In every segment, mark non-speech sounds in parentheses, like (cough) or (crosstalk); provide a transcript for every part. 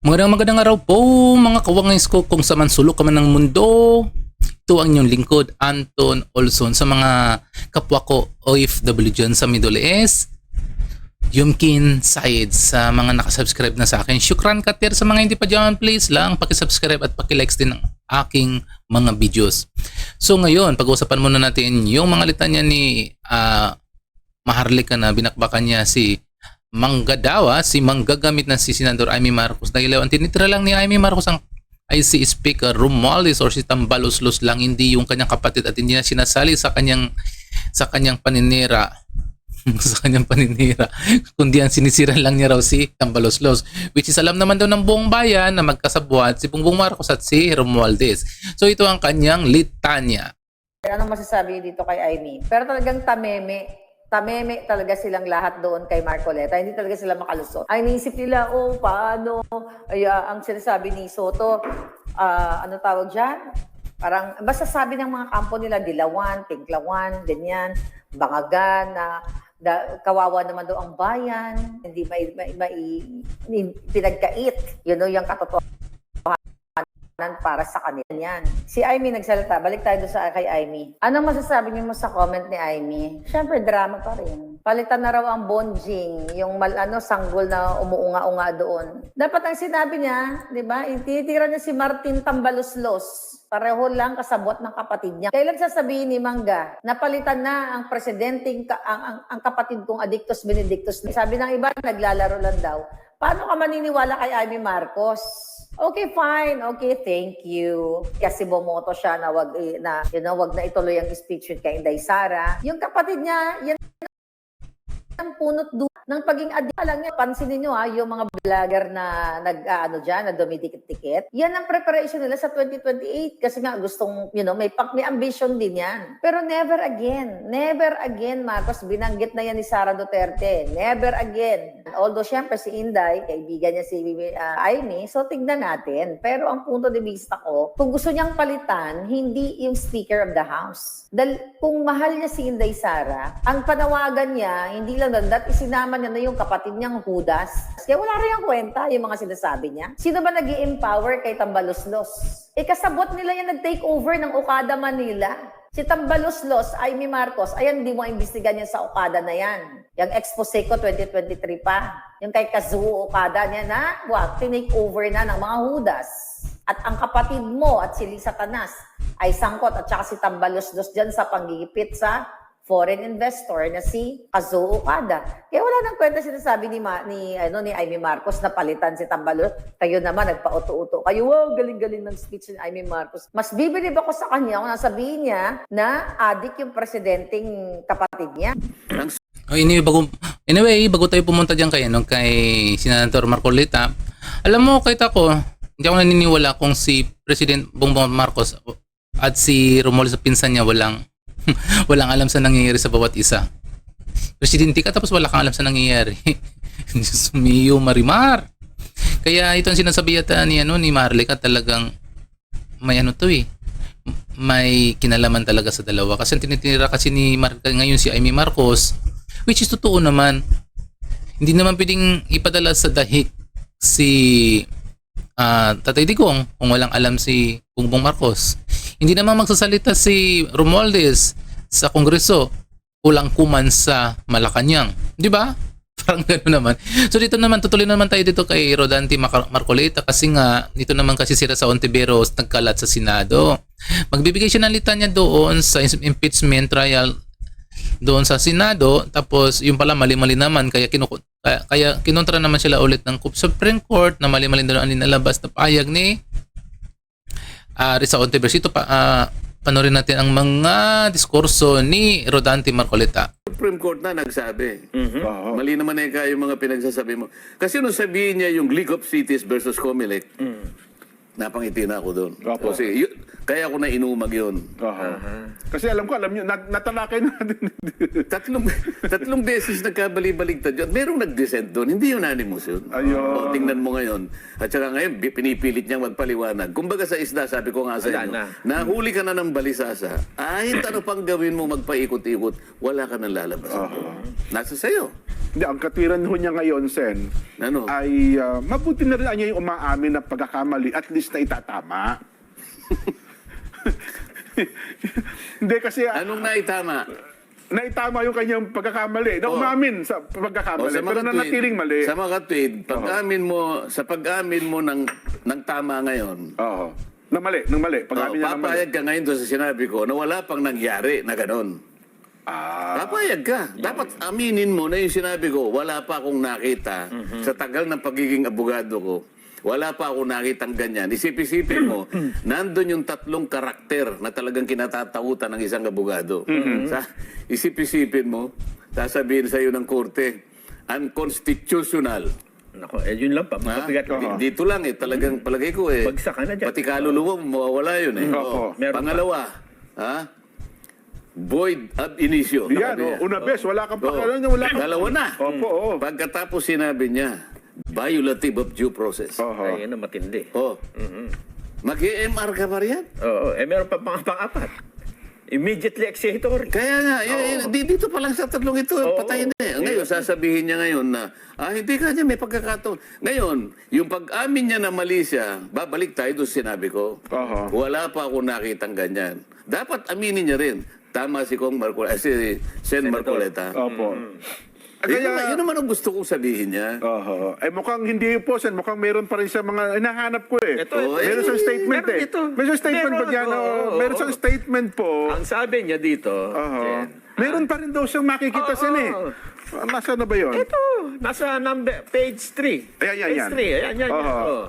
Magandang magandang araw po mga kawangis ko kung sa man sulok ka man ng mundo. Ito ang inyong lingkod, Anton Olson sa mga kapwa ko OFW dyan sa Middle East. Yumkin Said sa mga nakasubscribe na sa akin. Shukran katir sa mga hindi pa dyan. Please lang pakisubscribe at pakilikes din ng aking mga videos. So ngayon, pag-uusapan muna natin yung mga litanya ni ah, Maharlika na binakbakan niya si Manggadawa, si manggagamit na si Senador Amy Marcos. Dahil ang tinitira lang ni Amy Marcos ang IC Speaker Romualdez or si Tambaloslos lang, hindi yung kanyang kapatid at hindi na sinasali sa kanyang sa kanyang paninira. (laughs) Sa kanyang paninira. Kundi ang sinisiran lang niya raw si Tambaloslos which is alam naman daw ng buong bayan na magkasabwat si Bongbong Marcos at si Romualdez. So ito ang kanyang litanya. Anong masasabi dito kay Amy? Pero talagang tameme, tameme talaga silang lahat doon kay Marcoleta. Hindi talaga sila makalusot. Ay, naisip nila, oh, paano? Ay, ah, ang sinasabi ni Soto, ah, ano tawag dyan? Parang, basta sabi ng mga kampo nila, dilawan, tinklawan, ganyan, bangagan, na da, kawawa naman daw ang bayan, hindi may, may, may pinagkait. Yun know, yung katotohanan para sa kanila yan. Si Amy nagsalita. Balik tayo doon sa kay Amy. Anong masasabi niyo mo sa comment ni Amy? Siyempre, drama pa rin. Palitan na raw ang bonjing, yung mal, ano, sanggol na umuunga-unga doon. Dapat ang sinabi niya, di ba, itinitira niya si Martin Tambaloslos. Pareho lang kasabot ng kapatid niya. Kailan sasabihin ni Mangga, napalitan na ang presidenteng, ka, ang, ang, ang kapatid kong Adictus Benedictus. Sabi ng iba, naglalaro lang daw. Paano ka maniniwala kay Amy Marcos? Okay, fine. Okay, thank you. Kasi bumoto siya na wag eh, na you know, wag na ituloy ang speech yun kay Inday Sara. Yung kapatid niya, yan ang punot du ng pagiging addict lang niya. Pansinin niyo ha, yung mga vlogger na nag ah, ano diyan, na dumidikit-dikit. Yan ang preparation nila sa 2028 kasi nga gustong, you know, may pak may ambition din yan. Pero never again. Never again, Marcos. Binanggit na yan ni Sara Duterte. Never again. Although syempre si Inday, kaibigan niya si uh, Amy, so tignan natin. Pero ang punto de vista ko, kung gusto niyang palitan, hindi yung Speaker of the House. Dahil kung mahal niya si Inday Sara, ang panawagan niya, hindi lang that isinama niya na yung kapatid niyang Judas. Kaya wala rin ang kwenta yung mga sinasabi niya. Sino ba nag empower kay Tambaloslos? Eh kasabot nila yung nag-take over ng Okada Manila. Si Tambaloslos, Amy Marcos, ayan, di mo imbestigan yan sa Okada na yan. Yung expose ko 2023 pa. Yung kay Kazuo Okada niya na, what, tinake over na ng mga Judas. At ang kapatid mo at si Lisa Tanas ay sangkot at saka si Tambaloslos dyan sa panggigipit sa foreign investor na si Kazuo Okada. Kaya wala nang kwenta sinasabi ni, Ma, ni, ano, ni Amy Marcos na palitan si Tambalos. Kayo naman, nagpa-uto-uto. Kayo, wow, galing-galing ng speech ni Amy Marcos. Mas bibilib ako sa kanya kung nasabihin niya na adik yung presidenteng kapatid niya. Oh, anyway, bago, anyway, bago tayo pumunta dyan kay, ano, kay Senator Marcolita, alam mo, kahit ako, hindi ako naniniwala kung si President Bongbong Marcos at si Romualdez sa pinsan niya walang (laughs) walang alam sa nangyayari sa bawat isa. Presidente ka tapos wala kang alam sa nangyayari. (laughs) Diyos mio, Marimar. Kaya ito ang sinasabi yata ni, ano, ni Marleka talagang may ano to eh. May kinalaman talaga sa dalawa. Kasi ang tinitinira kasi ni Mar ngayon si Amy Marcos, which is totoo naman. Hindi naman pwedeng ipadala sa dahik si ah Tatay Digong kung walang alam si Bongbong Marcos. Hindi naman magsasalita si Romualdez sa Kongreso kulang kuman sa Malacanang. Di ba? (laughs) Parang gano'n naman. So dito naman, tutuloy naman tayo dito kay Rodante Mac- Marcoleta kasi nga, dito naman kasi sila sa Ontiveros nagkalat sa Senado. Magbibigay siya ng litanya doon sa impeachment trial doon sa Senado tapos yung pala mali-mali naman kaya kinu kaya, kaya kinontra naman sila ulit ng Supreme Court na mali-mali daw ang ninalabas na payag ni uh, Risa Ontiveros. Ito pa uh, panorin natin ang mga diskurso ni Rodante Marcoleta. Supreme Court na nagsabi. Oo. Mali naman eh kayo mga pinagsasabi mo. Kasi nung sabihin niya yung League of Cities versus Comelec, napangiti na ako doon. Opo. Kasi yun- kaya ako na inumag yun. Oo. Kasi alam ko, alam nyo, nat natalakay natin. (laughs) Tatlong, tatlong beses nagkabali-baligtad yun. Merong nag-dissent doon. Hindi unanimous yun. Ayun. O, tingnan mo ngayon. At saka ngayon, bi- pinipilit niyang magpaliwanag. Kumbaga sa isda, sabi ko nga sa Wala inyo, na. nahuli ka na ng balisasa. Kahit ano pang gawin mo magpaikot-ikot, wala ka nang lalabas. Nasa sayo. Hindi, ang katiran ho niya ngayon, Sen, Ano? ay ah, mabuti na rin niya yung umaamin na pagkakamali, at least na itatama. (laughs) Hindi kasi ah, Anong naitama? naitama yung kanyang pagkakamali. Na Oh. umamin sa O, pagkakamali, sa pero mga nanatiling tweet- mali. Sa mga tweet, pag-amin mo, sa pag-amin mo ng, ng tama ngayon, Oo. Na mali, ng mali. oh, Pag-amin niya ng mali. papayag ka ngayon doon sa sinabi ko na wala pang nangyari na ganon. Ah. Papayag ka. Dapat aminin mo na yung sinabi ko, wala pa akong nakita Mhm. sa tagal ng pagiging abogado ko. Wala pa akong nakitang ganyan. Isip-isipin mo, nandun yung tatlong karakter na talagang kinatatakutan ng isang abogado. Mhm. Sa, isip-isipin mo, sasabihin sa iyo ng korte, unconstitutional. Nako, eh yun lang pa. Ha? Mabigat Di- lang. Dito lang eh, talagang palagay ko eh. Bagsak ka na dyan. Pati kaluluwa mo, mawawala yun eh. Opo. Oo. Meron Pangalawa, ha? Void ab initio. Yan, Sabi niya. oh, una bes, wala kang Oo. pakialam, wala kang... Dalawa na. Opo, oo. Pagkatapos sinabi niya, violative of due process. Oho. Ay, yun ang matindi. Oh. Mag-EMR ka pa riyan? Oo, eh meron pa pang pang-apat. Immediately executory. Kaya nga, y- y- di- dito pa lang sa tatlong ito, Oo. patay na eh. Ngayon, sasabihin niya ngayon na, ah, hindi ka niya, may pagkakataon. Ngayon, yung pag-amin niya na mali siya, babalik tayo doon sinabi ko. Oho. Wala pa ako nakitang ganyan. Dapat aminin niya rin. Tama si Kong Marcoleta, si Sen Marcoleta. Opo. Kaya, yun, Kaya, yun naman ang gusto kong sabihin niya. Oho. Eh mukhang hindi po, Sen. Mukhang meron pa rin sa mga hinahanap ko eh. Ito, ito. meron siyang statement Meron eh. dito. Meron siyang statement Meron, ba dyan? oo, Oo. oo, meron siyang statement po. Ang sabi niya dito, Oho. Jen, Meron pa rin daw siyang makikita, Oo. Sen eh. Ah, Nasaan na ba yun? ito, nasa number, page 3. Ayan, yan, page yan. 3, ayan, yan, yan. Oho. Oo.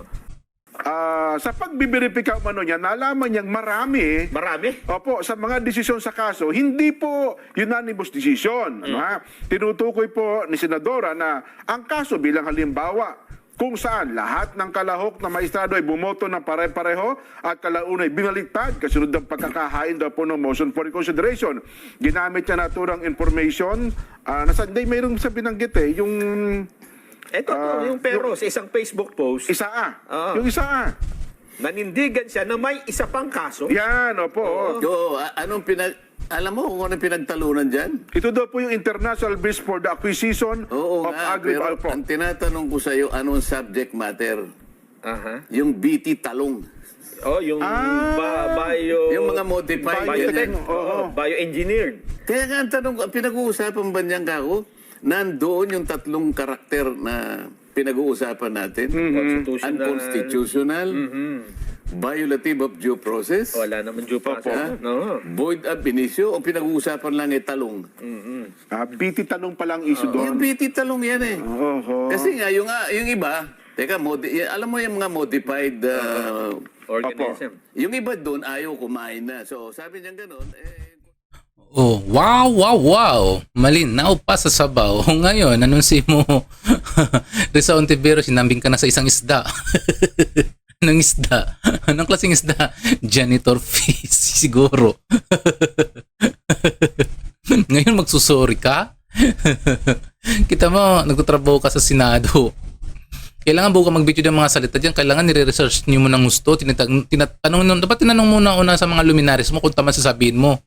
Ah, sa pagbibiripika umano niya, nalaman niyang marami Marami. Opo, sa mga desisyon sa kaso, hindi po unanimous decision. ano ha? Tinutukoy po ni Senadora na ang kaso bilang halimbawa kung saan lahat ng kalahok na maestrado ay bumoto ng pare-pareho at kalaunay binaliktad kasunod ng pagkakahain daw po ng motion for reconsideration. Ginamit niya naturang information ah, na Sunday mayroong sa binanggit eh, yung Ito, Ah, yung pero sa isang Facebook post, isa A. Oo. Yung isa A. nanindigan siya na may isa pang kaso. Yan, opo. Oo, a- anong pinag... Alam mo kung anong pinagtalunan dyan? Ito daw po yung International Bridge for the Acquisition Oo of nga, Agri... pero ang tinatanong ko sa iyo, anong subject matter? Aha. Yung BT talong. Oh, yung Ah. ba- bio... Yung mga modified, biotech. ganyan. Oo, bio-engineered. Kaya nga ang tanong ko, ang pinag-uusapan ba niyan kako? Nandoon yung tatlong karakter na pinag-uusapan natin. Constitutional. Unconstitutional, violative of due process, Wala naman due process. No. void ab initio, o pinag-uusapan lang ay talong. Ah, BT tanong pa lang issue Yung doon. BT talong yan eh. Oho. Kasi nga, yung, ah, yung iba, teka, modi- alam mo yung mga modified, ah, Organism. yung iba doon ayaw kumain na. So, sabi niya ganun, eh, Oh, wow, wow, wow. Malinaw pa sa sabaw. (laughs) Ngayon, anunsi mo, (laughs) Risa Ontivero, sinambing ka na sa isang isda. (laughs) Anong isda? Anong klaseng isda? Janitor fees, siguro. Ngayon, magsusori ka? Kita mo, nagtatrabaho ka sa Senado. Kailangan bago ka mag-video ng mga salita dyan, kailangan nire-research niyo mo ng gusto. Tinatag, tinatanong, dapat tinanong muna una sa mga luminaries mo kung tama sasabihin mo.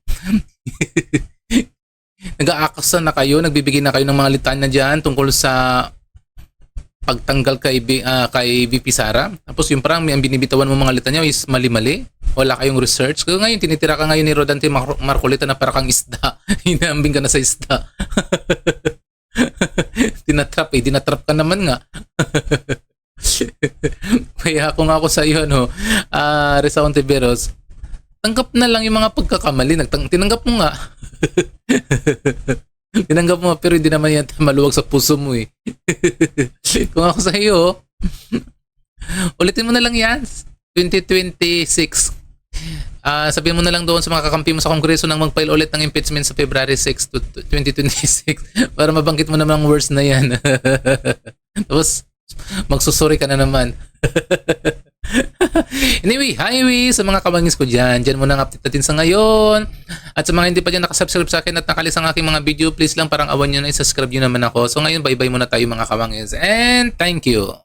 (laughs) Nag-aakasa na kayo, nagbibigay na kayo ng mga litanya dyan tungkol sa pagtanggal kay, ah, kay VP Sara. Tapos yung parang ang binibitawan mo mga litanya is mali-mali. Wala kayong research. Kaya ngayon, tinitira ka ngayon ni Rodante Mar- Marcolita na para kang isda. (laughs) Hinambing ka na sa isda. (laughs) Tinatrap eh. Dinatrap ka naman nga. Kaya kung ako sa iyo, no, ah Reza Ontiveros, tanggap na lang yung mga pagkakamali. Nagtang, tinanggap mo nga. (laughs) tinanggap mo pero hindi naman yan maluwag sa puso mo eh. (laughs) kung ako sa iyo, (laughs) ulitin mo na lang yan. 2026. Ah, sabihin mo na lang doon sa mga kakampi mo sa Kongreso nang mag-file ulit ng impeachment sa February 6 to to 2026 para mabanggit mo naman ang words na yan. Tapos, magsusuri ka na naman. (laughs) anyway, highway sa mga kamangis ko dyan. Dyan mo nang update natin sa ngayon. At sa mga hindi pa dyan nakasubscribe sa akin at nakalis ang aking mga video, please lang parang awan nyo na, isubscribe nyo naman ako. So ngayon, bye-bye muna tayo mga kamangis. And thank you.